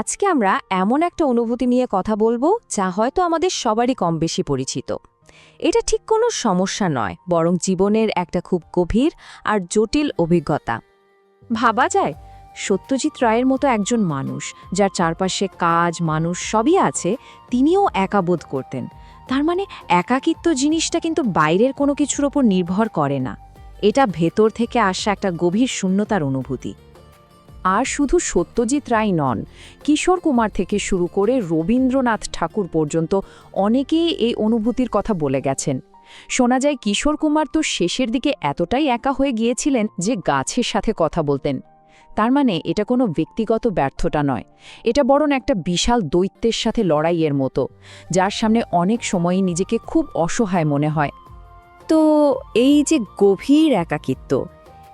আজকে আমরা এমন একটা অনুভূতি নিয়ে কথা বলব যা হয়তো আমাদের সবারই কম বেশি পরিচিত। এটা ঠিক কোনো সমস্যা নয়, বরং জীবনের একটা খুব গভীর আর জটিল অভিজ্ঞতা। ভাবা যায়, সত্যজিৎ রায়ের মতো একজন মানুষ, যার চারপাশে কাজ, মানুষ সবই আছে, তিনিও একা বোধ করতেন। তার মানে একাকিত্ব জিনিসটা কিন্তু বাইরের কোনো কিছুর ওপর নির্ভর করে না। এটা ভেতর থেকে আসা একটা গভীর শূন্যতার অনুভূতি। আর শুধু সত্যজিৎ রায় নন, কিশোর কুমার থেকে শুরু করে রবীন্দ্রনাথ ঠাকুর পর্যন্ত অনেকেই এই অনুভূতির কথা বলে গেছেন। শোনা যায় কিশোর কুমার তো শেষের দিকে এতটাই একা হয়ে গিয়েছিলেন যে গাছের সাথে কথা বলতেন। তার মানে এটা কোনো ব্যক্তিগত ব্যর্থতা নয়। এটা বরং একটা বিশাল দৈত্যের সাথে লড়াইয়ের মতো, যার সামনে অনেক সময়ই নিজেকে খুব অসহায় মনে হয়। তো এই যে গভীর একাকিত্ব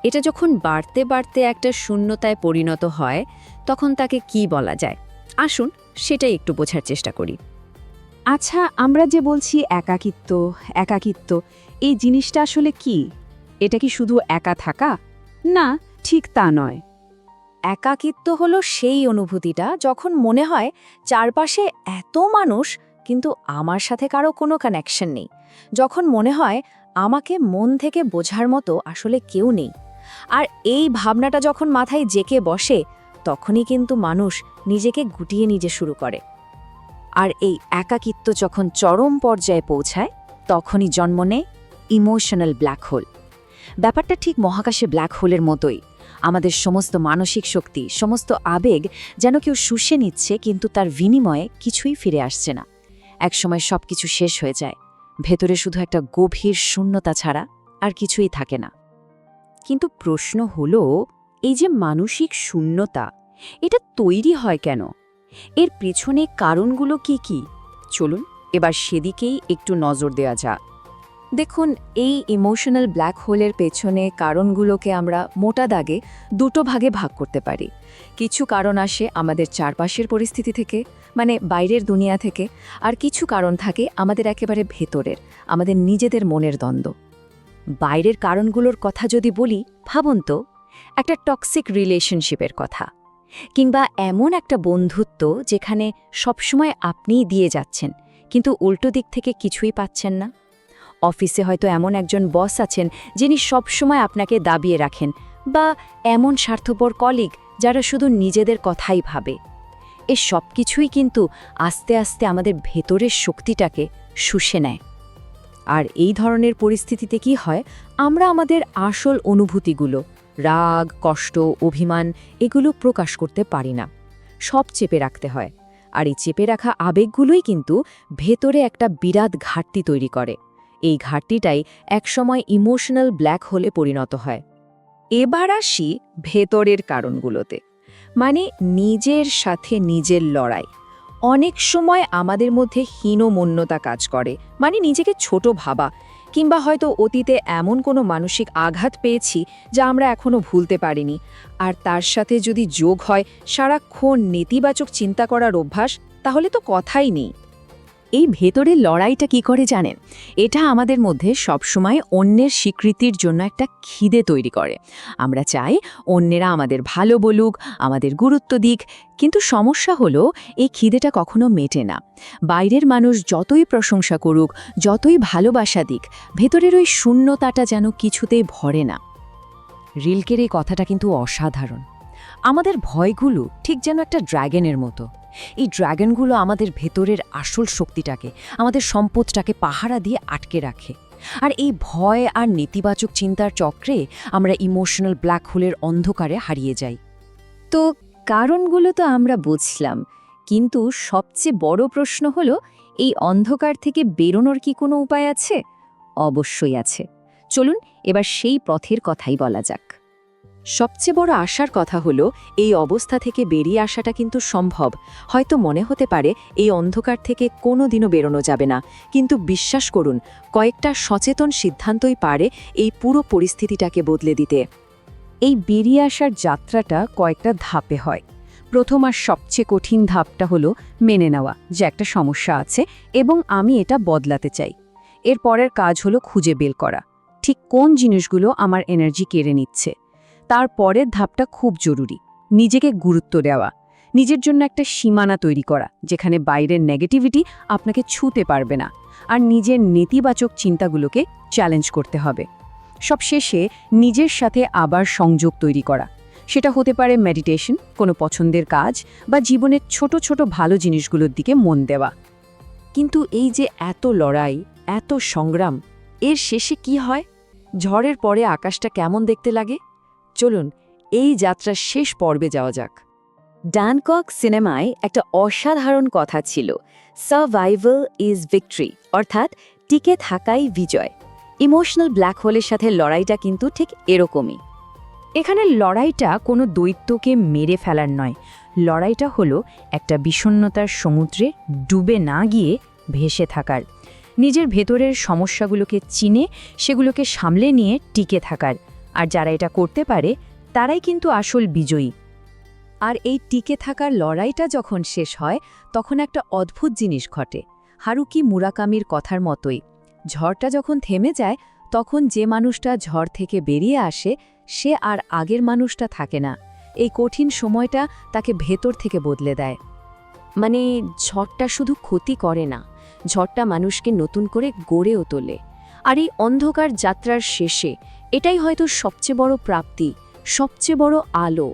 এটা যখন বাড়তে বাড়তে একটা শূন্যতায় পরিণত হয়, তখন তাকে কি বলা যায়? আসুন সেটাই একটু বোঝার চেষ্টা করি। আচ্ছা আমরা যে বলছি একাকিত্ব একাকিত্ব, এই জিনিসটা আসলে কি? এটা কি শুধু একা থাকা? না, ঠিক তা নয়। একাকিত্ব হলো সেই অনুভূতিটা যখন মনে হয় চারপাশে এত মানুষ, কিন্তু আমার সাথে কারও কোনো কানেকশন নেই। যখন মনে হয় আমাকে মন থেকে বোঝার মতো আসলে কেউ নেই। আর এই ভাবনাটা যখন মাথায় জেকে বসে, তখনই কিন্তু মানুষ নিজেকে গুটিয়ে নিজে শুরু করে। আর এই একাকিত্ব যখন চরম পর্যায়ে পৌঁছায়, তখনই জন্ম নেয় ইমোশনাল ব্ল্যাক হোল ব্যাপারটা ঠিক মহাকাশে ব্ল্যাক হোলের মতোই। আমাদের সমস্ত মানসিক শক্তি, সমস্ত আবেগ যেন কেউ শুষে নিচ্ছে, কিন্তু তার বিনিময়ে কিছুই ফিরে আসছে না। একসময় সব কিছু শেষ হয়ে যায়। ভেতরে শুধু একটা গভীর শূন্যতা ছাড়া আর কিছুই থাকে না। কিন্তু প্রশ্ন হলো, এই যে মানসিক শূন্যতা, এটা তৈরি হয় কেন? এর পেছনে কারণগুলো কি কি? চলুন এবার সেদিকেই একটু নজর দেওয়া যাক। দেখুন, এই ইমোশনাল ব্ল্যাক হোলের পেছনে কারণগুলোকে আমরা মোটা দাগে দুটো ভাগে ভাগ করতে পারি। কিছু কারণ আসে আমাদের চারপাশের পরিস্থিতি থেকে মানে বাইরের দুনিয়া থেকে, আর কিছু কারণ থাকে আমাদের একেবারে ভেতরের, আমাদের নিজেদের মনের দ্বন্দ্ব। বাইরের কারণগুলোর কথা যদি বলি, ভাবুন তো, একটা টক্সিক রিলেশনশিপের কথা, কিংবা এমন একটা বন্ধুত্ব যেখানে সবসময় আপনিই দিয়ে যাচ্ছেন, কিন্তু উল্টো দিক থেকে কিছুই পাচ্ছেন না। অফিসে হয়তো এমন একজন বস আছেন যিনি সবসময় আপনাকে দাবিয়ে রাখেন, বা এমন স্বার্থপর কলিগ যারা শুধু নিজেদের কথাই ভাবে। এ সব কিছুই কিন্তু আস্তে আস্তে আমাদের ভেতরের শক্তিটাকে শুষে নেয়। আর এই ধরনের পরিস্থিতিতে কি হয়? আমরা আমাদের আসল অনুভূতিগুলো, রাগ, কষ্ট, অভিমান এগুলো প্রকাশ করতে পারি না। সব চেপে রাখতে হয়। আর এই চেপে রাখা আবেগগুলোই কিন্তু ভেতরে একটা বিরাট ঘাটতি তৈরি করে। এই ঘাটতিটাই একসময় ইমোশনাল ব্ল্যাক হোলে পরিণত হয়। এবার আসি ভেতরের কারণগুলোতে। মানে নিজের সাথে নিজের লড়াই। অনেক সময় আমাদের মধ্যে হীনমন্যতা কাজ করে মানে নিজেকে ছোট ভাবা, কিংবা হয়তো অতীতে এমন কোনো মানসিক আঘাত পেয়েছি যা আমরা এখনও ভুলতে পারিনি। আর তার সাথে যদি যোগ হয়, সারাক্ষণ নেতিবাচক চিন্তা করার অভ্যাস, তাহলে তো কথাই নেই। এই ভেতরের লড়াইটা কি করে জানেন? এটা আমাদের মধ্যে সবসময় অন্যের স্বীকৃতির জন্য একটা খিদে তৈরি করে। আমরা চাই অন্যেরা আমাদের ভালো বলুক, আমাদের গুরুত্ব দিক, কিন্তু সমস্যা হলো এই খিদেটা কখনো মেটে না। বাইরের মানুষ যতই প্রশংসা করুক, যতই ভালোবাসা দিক, ভেতরের ওই শূন্যতাটা যেন কিছুতেই ভরে না। রিলকের এই কথাটা কিন্তু অসাধারণ। আমাদের ভয়গুলো ঠিক যেন একটা ড্র্যাগনের মতো। এই ড্র্যাগনগুলো আমাদের ভেতরের আসল শক্তিটাকে, আমাদের সম্পদটাকে পাহারা দিয়ে আটকে রাখে। আর এই ভয় আর নেতিবাচক চিন্তার চক্রে আমরা ইমোশনাল ব্ল্যাক হোলের অন্ধকারে হারিয়ে যাই। তো কারণগুলো তো আমরা বুঝলাম, কিন্তু সবচেয়ে বড় প্রশ্ন হলো, এই অন্ধকার থেকে বেরোনোর কি কোনো উপায় আছে? অবশ্যই আছে। চলুন এবার সেই পথের কথাই বলা যাক। সবচেয়ে বড় আশার কথা হলো, এই অবস্থা থেকে বেরিয়ে আসাটা কিন্তু সম্ভব। হয়তো মনে হতে পারে, এই অন্ধকার থেকে কোনো দিনও বেরোনো যাবে না। কিন্তু বিশ্বাস করুন, কয়েকটা সচেতন সিদ্ধান্তই পারে এই পুরো পরিস্থিতিটাকে বদলে দিতে। এই বেরিয়ে আসার যাত্রাটা কয়েকটা ধাপে হয়। প্রথম আর সবচেয়ে কঠিন ধাপটা হলো মেনে নেওয়া, যে একটা সমস্যা আছে এবং আমি এটা বদলাতে চাই। এর পরের কাজ হলো খুঁজে বের করা। ঠিক কোন জিনিসগুলো আমার এনার্জি কেড়ে নিচ্ছে? তার পরের ধাপটা খুব জরুরি, নিজেকে গুরুত্ব দেওয়া। নিজের জন্য একটা সীমানা তৈরি করা, যেখানে বাইরের নেগেটিভিটি আপনাকে ছুতে পারবে না। আর নিজের নেতিবাচক চিন্তাগুলোকে চ্যালেঞ্জ করতে হবে। সবশেষে নিজের সাথে আবার সংযোগ তৈরি করা। সেটা হতে পারে মেডিটেশন কোনো পছন্দের কাজ বা জীবনের ছোট ছোট ভালো জিনিসগুলোর দিকে মন দেওয়া। কিন্তু এই যে এত লড়াই, এত সংগ্রাম, এর শেষে কি হয়? ঝড়ের পরে আকাশটা কেমন দেখতে লাগে? চলুন, এই যাত্রার শেষ পর্বে যাওয়া যাক। ডানকক সিনেমায় একটা অসাধারণ কথা ছিল, সার্ভাইভাল ইজ ভিক্টরি অর্থাৎ টিকে থাকাই বিজয়। ইমোশনাল ব্ল্যাক হোলের সাথে লড়াইটা কিন্তু ঠিক এরকমই। এখানে লড়াইটা কোনো দৈত্যকে মেরে ফেলার নয়, লড়াইটা হলো একটা বিষণ্ণতার সমুদ্রে ডুবে না গিয়ে ভেসে থাকার। নিজের ভেতরের সমস্যাগুলোকে চিনে, সেগুলোকে সামলে নিয়ে টিকে থাকার। আর যারা এটা করতে পারে, তারাই কিন্তু আসল বিজয়ী। আর এই টিকে থাকার লড়াইটা যখন শেষ হয়, তখন একটা অদ্ভুত জিনিস ঘটে। হারুকি মুরাকামির কথার মতোই। ঝড়টা যখন থেমে যায়, তখন যে মানুষটা ঝড় থেকে বেরিয়ে আসে, সে আর আগের মানুষটা থাকে না। এই কঠিন সময়টা তাকে ভেতর থেকে বদলে দেয়। মানে ঝড়টা শুধু ক্ষতি করে না, ঝড়টা মানুষকে নতুন করে গড়েও তোলে। আর এই অন্ধকার যাত্রার শেষে এটাই হয়তো সবচেয়ে বড় প্রাপ্তি সবচেয়ে বড় আলো।